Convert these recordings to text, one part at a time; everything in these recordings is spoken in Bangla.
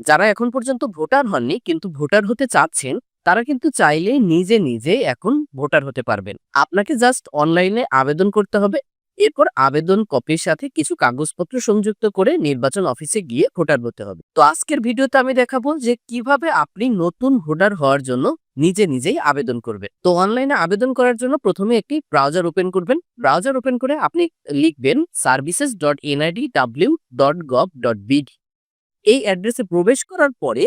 যারা এখন পর্যন্ত ভোটার হননি কিন্তু ভোটার হতে চাচ্ছেন, তারা কিন্তু চাইলে নিজে নিজে এখন ভোটার হতে পারবেন। আপনাকে জাস্ট অনলাইনে আবেদন করতে হবে, এরপর আবেদন কপির সাথে কিছু কাগজপত্র সংযুক্ত করে নির্বাচন অফিসে গিয়ে ভোটার হতে হবে। তো আজকের ভিডিওতে আমি দেখাবো যে কীভাবে আপনি নতুন ভোটার হওয়ার জন্য নিজে নিজেই আবেদন করবেন। তো অনলাইনে আবেদন করার জন্য প্রথমে একটি ব্রাউজার ওপেন করবেন। ব্রাউজার ওপেন করে আপনি লিখবেন services dot NID W dot gov dot BD এই অ্যাড্রেসে প্রবেশ করার পরে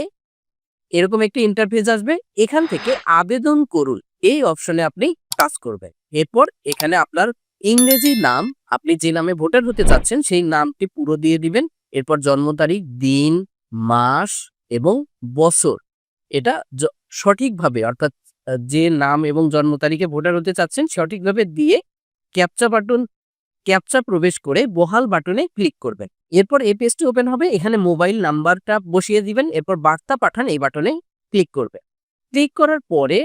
এরকম একটি ইন্টারফেস আসবে। এখান থেকে আবেদন করুন। এই অপশনে আপনি কাজ করবেন। এরপর এখানে আপনার ইংরেজি নাম, আপনি যে নামে ভোটার হতে চাচ্ছেন সেই নামটি পুরো দিয়ে দিবেন। এরপর জন্ম তারিখ, দিন, মাস এবং বছর। এটা সঠিকভাবে অর্থাৎ যে নাম এবং জন্ম তারিখে ভোটার হতে চাচ্ছেন সঠিকভাবে দিয়ে ক্যাপচা বাটন ক্যাপচা প্রবেশ করে বহাল বাটনে ক্লিক করবেন। এরপর এই পেজটি ওপেন হবে, এখানে মোবাইল নাম্বারটা বসিয়ে দিবেন, এরপর বার্তা পাঠান এই বাটনে ক্লিক করবেন। ক্লিক করার পরে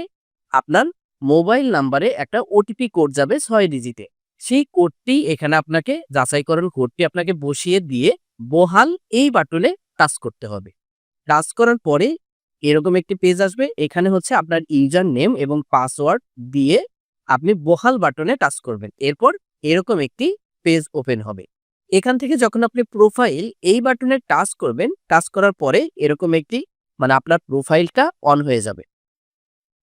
আপনার মোবাইল নাম্বারে একটা ওটিপি কোড যাবে ছয় ডিজিটে। সেই কোডটি এখানে আপনাকে যাচাইকরণ কোডটি আপনাকে বসিয়ে দিয়ে বহাল এই বাটনে টাচ করতে হবে। টাচ করার পরে এরকম একটি পেজ আসবে, এখানে হচ্ছে আপনার ইউজার নেম এবং পাসওয়ার্ড দিয়ে আপনি বহাল বাটনে টাচ করবেন। এরপর এরকম একটি পেজ ওপেন হবে। এখান থেকে যখন আপনি প্রোফাইল এই বাটনে টাচ করবেন টাচ করার পরে এরকম একটি মানে আপনার প্রোফাইলটা অন হয়ে যাবে।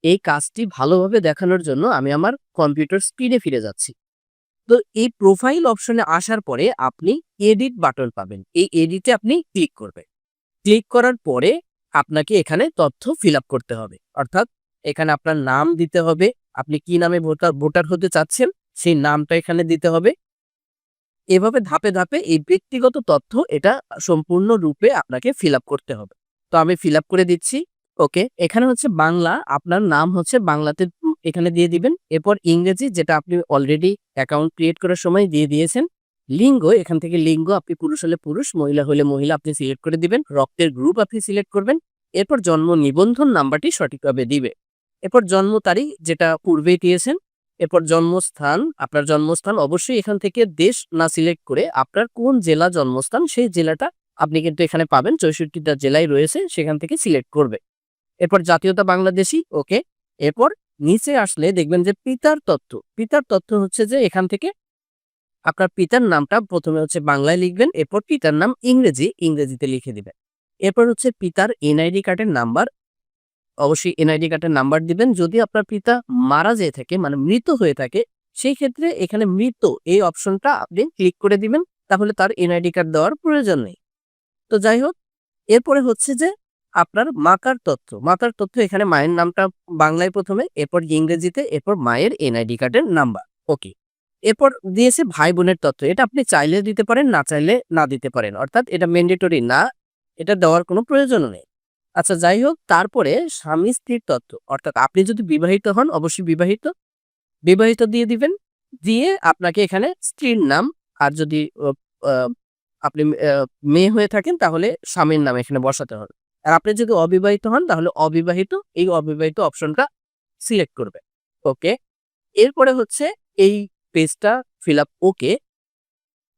এই কাজটি ভালোভাবে দেখানোর জন্য আমি আমার কম্পিউটার স্ক্রিনে ফিরে যাচ্ছি। তো এই প্রোফাইল অপশনে আসার পরে আপনি এডিট বাটন পাবেন। এই এডিটে আপনি ক্লিক করবেন। ক্লিক করার পরে আপনাকে এখানে তথ্য ফিল করতে হবে। অর্থাৎ এখানে আপনার নাম দিতে হবে। আপনি কি নামে ভোটার ভোটার হতে চাচ্ছেন? সেই নামটা এখানে দিতে হবে। এভাবে ধাপে ধাপে এই ব্যক্তিগত তথ্য এটা সম্পূর্ণ রূপে আপনাকে ফিল করতে হবে। তো আমি ফিল করে দিচ্ছি। ওকে, এখানে হচ্ছে বাংলা, আপনার নাম হচ্ছে বাংলাতে এখানে দিয়ে দিবেন। এরপর ইংরেজি যেটা আপনি অলরেডি অ্যাকাউন্ট ক্রিয়েট করার সময় দিয়ে দিয়েছেন। লিঙ্গ, এখান থেকে লিঙ্গ, আপনি পুরুষ হলে পুরুষ, মহিলা হলে মহিলা, আপনি সিলেক্ট করে দিবেন। রক্তের গ্রুপ আপনি সিলেক্ট করবেন। এরপর জন্ম নিবন্ধন নাম্বারটি সঠিকভাবে দিবে। এরপর জন্ম তারিখ যেটা পূর্বেই দিয়েছেন। এরপর জন্মস্থান, আপনার জন্মস্থান অবশ্যই এখান থেকে দেশ না সিলেক্ট করে আপনার কোন জেলা জন্মস্থান, সেই জেলাটা আপনি কিন্তু এখানে পাবেন। চৌষট্টিটা জেলায় রয়েছে, সেখান থেকে সিলেক্ট করবে। এরপর জাতীয়তা বাংলাদেশি ওকে এরপর নিচে আসলে দেখবেন যে পিতার তথ্য পিতার তথ্য হচ্ছে যে এখান থেকে আপনার পিতার নামটা প্রথমে হচ্ছে বাংলায় লিখবেন, এরপর পিতার নাম ইংরেজি, ইংরেজিতে লিখে দিবেন। এরপর হচ্ছে পিতার এনআইডি কার্ডের নাম্বার অবশ্যই এনআইডি কার্ডের নাম্বার দিবেন। যদি আপনার পিতা মারা যেয়ে থাকে মানে মৃত হয়ে থাকে, সেই ক্ষেত্রে এখানে মৃত এই অপশনটা আপনি ক্লিক করে দিবেন। তাহলে তার এনআইডি কার্ড দেওয়ার প্রয়োজন নেই। তো যাই হোক, এরপরে হচ্ছে যে আপনার মাতার তথ্য। মাতার তথ্য এখানে মায়ের নামটা বাংলায় প্রথমে, এরপর ইংরেজিতে, এরপর মায়ের এনআইডি কার্ডের নাম্বার। ওকে। এরপর দিয়েছে ভাই বোনের তথ্য। এটা আপনি চাইলে দিতে পারেন, না চাইলে না দিতে পারেন। অর্থাৎ এটা ম্যান্ডেটরি না, এটা দেওয়ার কোনো প্রয়োজনও নেই। আচ্ছা যাই হোক তারপরে স্বামী স্ত্রীর তত্ত্ব। অর্থাৎ আপনি যদি বিবাহিত হন, অবশ্যই বিবাহিত। বিবাহিত দিয়ে দিবেন। দিয়ে আপনাকে এখানে স্ত্রীর নাম আর যদি আপনি মেয়ে হয়ে থাকেন, তাহলে স্বামীর নাম এখানে বসাতে হবে। আর আপনি যদি অবিবাহিত হন, তাহলে অবিবাহিত, এই অবিবাহিত অপশনটা সিলেক্ট করবে ওকে? এরপরে হচ্ছে এই পেজটা ফিল আপ ওকে।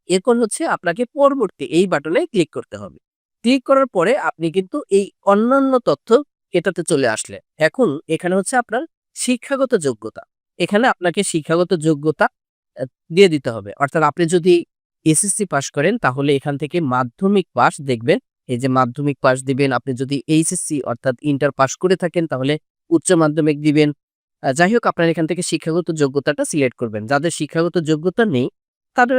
এরপর হচ্ছে আপনাকে পরবর্তী এই বাটনে ক্লিক করতে হবে। ক্লিক করার পরে আপনি কিন্তু এই অন্যান্য তথ্য এটাতে চলে আসলে। এখন এখানে হচ্ছে আপনার শিক্ষাগত যোগ্যতা। এখানে আপনাকে শিক্ষাগত যোগ্যতা দিয়ে দিতে হবে। অর্থাৎ আপনি যদি এসএসসি পাস করেন তাহলে এখান থেকে মাধ্যমিক পাস দেখবেন। এই যে মাধ্যমিক পাস দিবেন, আপনি যদি এইচএসসি অর্থাৎ ইন্টার পাস করে থাকেন তাহলে উচ্চ মাধ্যমিক দিবেন। যাই হোক, আপনার এখান থেকে শিক্ষাগত যোগ্যতাটা সিলেক্ট করবেন। যাদের শিক্ষাগত যোগ্যতা নেই, তাদের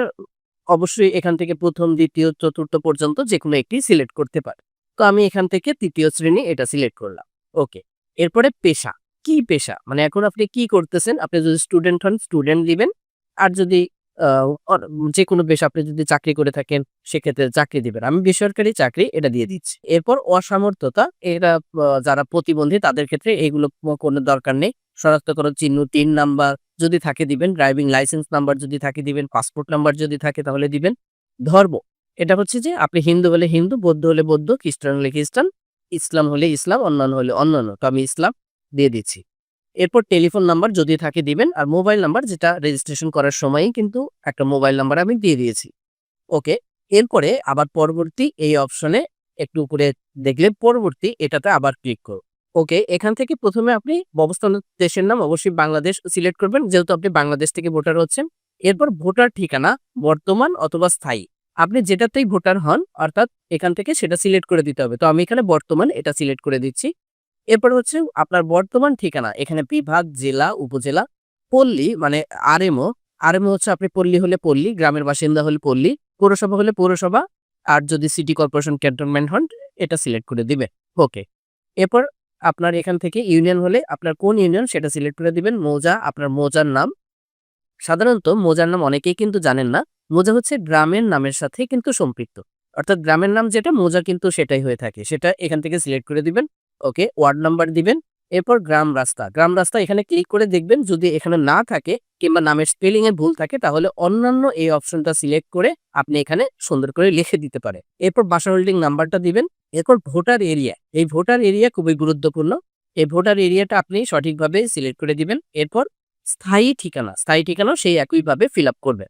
অবশ্যই এখান থেকে প্রথম, দ্বিতীয়, চতুর্থ পর্যন্ত যে কোনো একটি সিলেক্ট করতে পারে। তো আমি এখান থেকে তৃতীয় শ্রেণি এটা সিলেক্ট করলাম। ওকে, এরপরে পেশা। কি পেশা? মানে এখন আপনি কি করতেছেন? আপনি যদি স্টুডেন্ট হন, স্টুডেন্ট দিবেন আর যদি যে কোনো পেশা আপনি যদি চাকরি করে থাকেন, সেক্ষেত্রে চাকরি দিবেন। আমি বেসরকারি চাকরি এটা দিয়ে দিচ্ছি। এরপর অসামর্থ্যতা, এরা যারা প্রতিবন্ধী তাদের ক্ষেত্রে এগুলো কোনো দরকার নেই। শনাক্তকরণ চিহ্ন তিন নাম্বার যদি থাকে দিবেন ড্রাইভিং লাইসেন্স নাম্বার যদি থাকে দিবেন পাসপোর্ট নাম্বার যদি থাকে তাহলে দিবেন। ধর্ম, এটা হচ্ছে যে আপনি হিন্দু হলে হিন্দু, বৌদ্ধ হলে বৌদ্ধ, খ্রিস্টান হলে খ্রিস্টান, ইসলাম হলে ইসলাম, অন্যান্য হলে অন্যান্য। তো আমি ইসলাম দিয়ে দিচ্ছি। এরপর টেলিফোন নাম্বার যদি থাকে দিবেন আর মোবাইল নাম্বার যেটা রেজিস্ট্রেশন করার সময়ই কিন্তু একটা মোবাইল নাম্বার আমি দিয়ে দিয়েছি। ওকে এরপরে আবার পরবর্তী এই অপশনে একটু উপরে দেখলে পরবর্তী এটাতে আবার ক্লিক করুন ওকে, এখান থেকে প্রথমে আপনি অবস্থান দেশের নাম অবশ্যই বাংলাদেশ সিলেক্ট করবেন। যেহেতু আপনি বাংলাদেশ থেকে ভোটার হচ্ছেন। এরপর ভোটার ঠিকানা, বর্তমান অথবা স্থায়ী। আপনি যেটাতেই ভোটার হন, অর্থাৎ এখান থেকে সেটা সিলেক্ট করে দিতে হবে। তো আমি এখানে বর্তমান এটা সিলেক্ট করে দিচ্ছি। এরপর হচ্ছে আপনার বর্তমান ঠিকানা, এখানে বিভাগ, জেলা, উপজেলা, পল্লী মানে আরএমও। আরএমও হচ্ছে আপনি পল্লী হলে পল্লী, গ্রামের বাসিন্দা হলে পল্লী, পৌরসভা হলে পৌরসভা, আর যদি সিটি কর্পোরেশন ক্যান্টনমেন্ট হন, এটা সিলেক্ট করে দিবে। ওকে, এরপর আপনার এখান থেকে ইউনিয়ন হলে আপনার কোন ইউনিয়ন সেটা সিলেক্ট করে দিবেন। মৌজা, আপনার মৌজার নাম। সাধারণত মৌজার নাম অনেকেই কিন্তু জানেন না। মৌজা হচ্ছে গ্রামের নামের সাথে কিন্তু সম্পৃক্ত। অর্থাৎ গ্রামের নাম যেটা, মৌজা কিন্তু সেটাই হয়ে থাকে। সেটা এখান থেকে সিলেক্ট করে দিবেন। ওকে, ওয়ার্ড নাম্বার দিবেন। এরপর গ্রাম রাস্তা। গ্রাম রাস্তা এখানে ক্লিক করে দেখবেন, যদি এখানে না থাকে কিংবা নামের স্পেলিং এ ভুল থাকে, তাহলে অন্যান্য এই অপশনটা সিলেক্ট করে আপনি এখানে সুন্দর করে লিখে দিতে পারে এরপর বাসা হোল্ডিং নাম্বারটা দিবেন। এরপর ভোটার এরিয়া। এই ভোটার এরিয়া খুবই গুরুত্বপূর্ণ। এই ভোটার এরিয়াটা আপনি সঠিকভাবে সিলেক্ট করে দিবেন। এরপর স্থায়ী ঠিকানা। স্থায়ী ঠিকানাও সেই একইভাবে ফিল আপ করবেন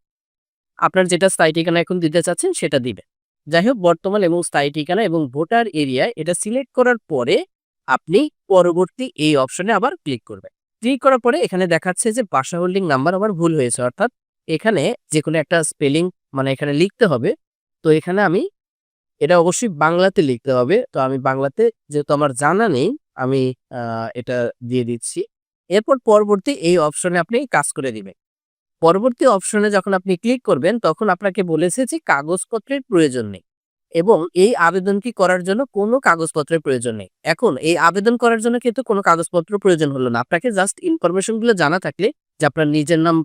আপনার যেটা স্থায়ী ঠিকানা এখন দিতে চাচ্ছেন সেটা দিবেন। যাই হোক, বর্তমান এবং স্থায়ী ঠিকানা এবং ভোটার এরিয়া এটা সিলেক্ট করার পরে আপনি পরবর্তী এই অপশনে আবার ক্লিক করবেন। ক্লিক করার পরে এখানে দেখাচ্ছে যে বাসা হোল্ডিং নাম্বার আবার ভুল হয়েছে। অর্থাৎ এখানে যে কোনো একটা স্পেলিং মানে এখানে লিখতে হবে। তো এখানে আমি এটা অবশ্যই বাংলাতে লিখতে হবে। তো আমি বাংলাতে যেহেতু আমার জানা নেই, আমি এটা দিয়ে দিচ্ছি। এরপর পরবর্তী এই অপশনে আপনি কাজ করে দিবেন। পরবর্তী অপশনে যখন আপনি ক্লিক করবেন, তখন আপনাকে বলেছে যে কাগজপত্রের প্রয়োজন নেই। এবং এই আবেদনটি করার জন্য কোনো কাগজপত্রের প্রয়োজন নেই। এখন এই আবেদন করার জন্য কিন্তু কোনো কাগজপত্র প্রয়োজন হলো না। আপনাকে জাস্ট ইনফরমেশনগুলো জানা থাকলে যে আপনার নিজের নাম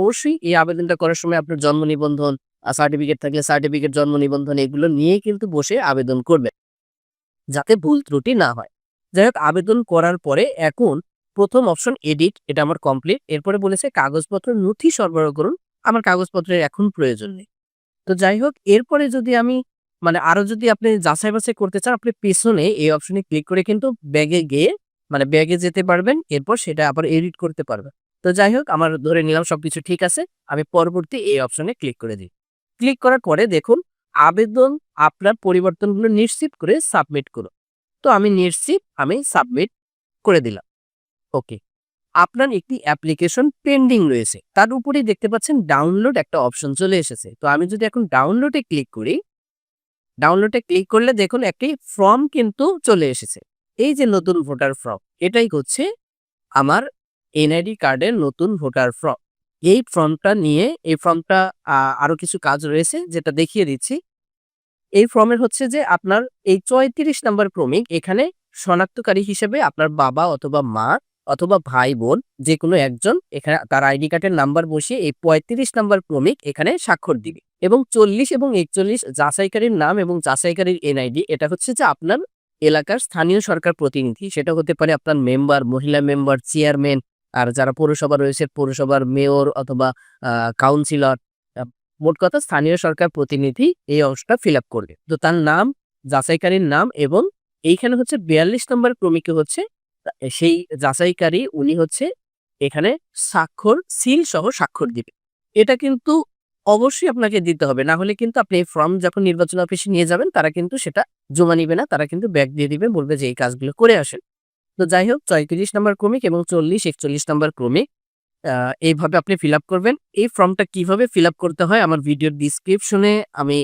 অবশ্যই এই আবেদনটা করার সময় আপনার জন্ম নিবন্ধন সার্টিফিকেট থাকলে সার্টিফিকেট জন্ম নিবন্ধন এগুলো নিয়ে কিন্তু বসে আবেদন করবেন যাতে ভুল ত্রুটি না হয়। যাই হোক, আবেদন করার পরে এখন প্রথম অপশন এডিট এটা আমার কমপ্লিট এরপরে বলেছে কাগজপত্র নথি সরবরাহ করুন। আমার কাগজপত্রের এখন প্রয়োজন নেই। তো যাই হোক, এরপরে যদি আমি মানে আরও যদি আপনি যাচাই বাছাই করতে চান, আপনি পেছনে এই অপশনে ক্লিক করে কিন্তু ব্যাগে গিয়ে মানে ব্যাগে যেতে পারবেন। এরপর সেটা আবার এডিট করতে পারবেন। তো যাই হোক, আমার ধরে নিলাম সবকিছু ঠিক আছে। আমি পরবর্তী এই অপশনে ক্লিক করে দিই। ক্লিক করার পরে দেখুন, আবেদন আপনার পরিবর্তনগুলো নিশ্চিত করে সাবমিট করুন। তো আমি নিশ্চিত আমি সাবমিট করে দিলাম। ওকে আপনার একটি অ্যাপ্লিকেশন পেন্ডিং রয়েছে। তার উপরেই দেখতে পাচ্ছেন ডাউনলোড একটা অপশন চলে এসেছে। তো আমি যদি এখন ডাউনলোডে ক্লিক করি ডাউনলোডে ক্লিক করলে দেখুন একটি ফর্ম কিন্তু চলে এসেছে। এই যে নতুন ভোটার ফর্ম এটাই হচ্ছে আমার এনআইডি কার্ডের নতুন ভোটার ফর্ম এই ফর্মটা নিয়ে, এই ফর্মটা আরও কিছু কাজ রয়েছে যেটা দেখিয়ে দিচ্ছি। এই ফর্মের হচ্ছে যে আপনার এই চৌত্রিশ নাম্বার ক্রমিক এখানে শনাক্তকারী হিসেবে আপনার বাবা অথবা মা অথবা ভাই বোন যে কোনো একজন এখানে তার আইডি কার্ডের নাম্বার বসিয়ে এই পঁয়ত্রিশ নাম্বার ক্রমিক এখানে স্বাক্ষর দিবে। এবং চল্লিশ এবং একচল্লিশ যাচাইকারীর নাম এবং যাচাইকারীর এনআইডি এটা হচ্ছে যে আপনার এলাকার স্থানীয় সরকার প্রতিনিধি। সেটা হতে পারে আপনার মেম্বার, মহিলা মেম্বার, চেয়ারম্যান আর যারা পৌরসভা রয়েছে, পৌরসভার মেয়র অথবা কাউন্সিলর মোট কথা স্থানীয় সরকার প্রতিনিধি এই অংশটা ফিল আপ করবে। তো তার নাম, যাচাইকারীর নাম এবং এইখানে হচ্ছে বিয়াল্লিশ নম্বর ক্রমিকে হচ্ছে সেই যাচাইকারী উনি হচ্ছে এখানে স্বাক্ষর, সিল সহ স্বাক্ষর দিবে। এটা কিন্তু অবশ্যই আপনাকে দিতে হবে, না হলে কিন্তু আপনি এই ফর্ম যখন নির্বাচন অফিসে নিয়ে যাবেন, তারা কিন্তু সেটা জমা নিবে না, তারা কিন্তু ব্যাগ দিয়ে দিবে, বলবে যে এই কাজগুলো করে আসেন। তো যাই হোক চৌত্রিশ নম্বর ক্রমিক এবং চল্লিশ একচল্লিশ নম্বর ক্রমিক এইভাবে আপনি ফিল করবেন। এই ফর্মটা কীভাবে ফিল করতে হয় আমার ভিডিওর ডিসক্রিপশনে আমি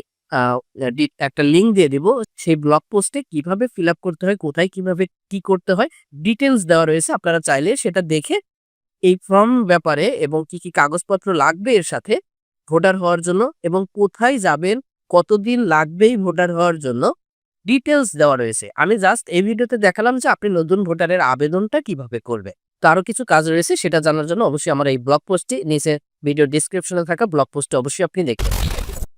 একটা লিঙ্ক দিয়ে দিব। সেই ব্লগ পোস্টে কীভাবে ফিল করতে হয়, কোথায় কীভাবে কি করতে হয় ডিটেলস দেওয়া রয়েছে। আপনারা চাইলে সেটা দেখে এই ফর্ম ব্যাপারে এবং কি কি কাগজপত্র লাগবে এর সাথে ভোটার হওয়ার জন্য এবং কোথায় যাবেন, কতদিন লাগবে ভোটার হওয়ার জন্য ডিটেলস দেওয়া রয়েছে। আমি জাস্ট এই ভিডিওতে দেখালাম যে আপনি নতুন ভোটারের আবেদনটা কীভাবে করবে তো আরও কিছু কাজ রয়েছে, সেটা জানার জন্য অবশ্যই আমার এই ব্লগ পোস্টটি নিচে ভিডিও ডিসক্রিপশনে থাকা ব্লগ পোস্টে অবশ্যই আপনি দেখবেন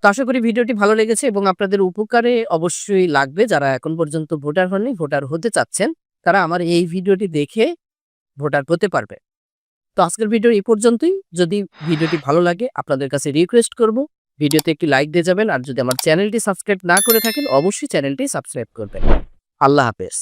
তো আশা করি ভিডিওটি ভালো লেগেছে এবং আপনাদের উপকারে অবশ্যই লাগবে। যারা এখন পর্যন্ত ভোটার হননি, ভোটার হতে চাচ্ছেন, তারা আমার এই ভিডিওটি দেখে ভোটার হতে পারবে। তো আজকের ভিডিও এই পর্যন্তই। যদি ভিডিওটি ভালো লাগে, আপনাদের কাছে রিকোয়েস্ট করব। ভিডিওতে একটি লাইক দিয়ে যাবেন। আর যদি আমার চ্যানেলটি সাবস্ক্রাইব না করে থাকেন, অবশ্যই চ্যানেলটি সাবস্ক্রাইব করবেন। আল্লাহ হাফেজ।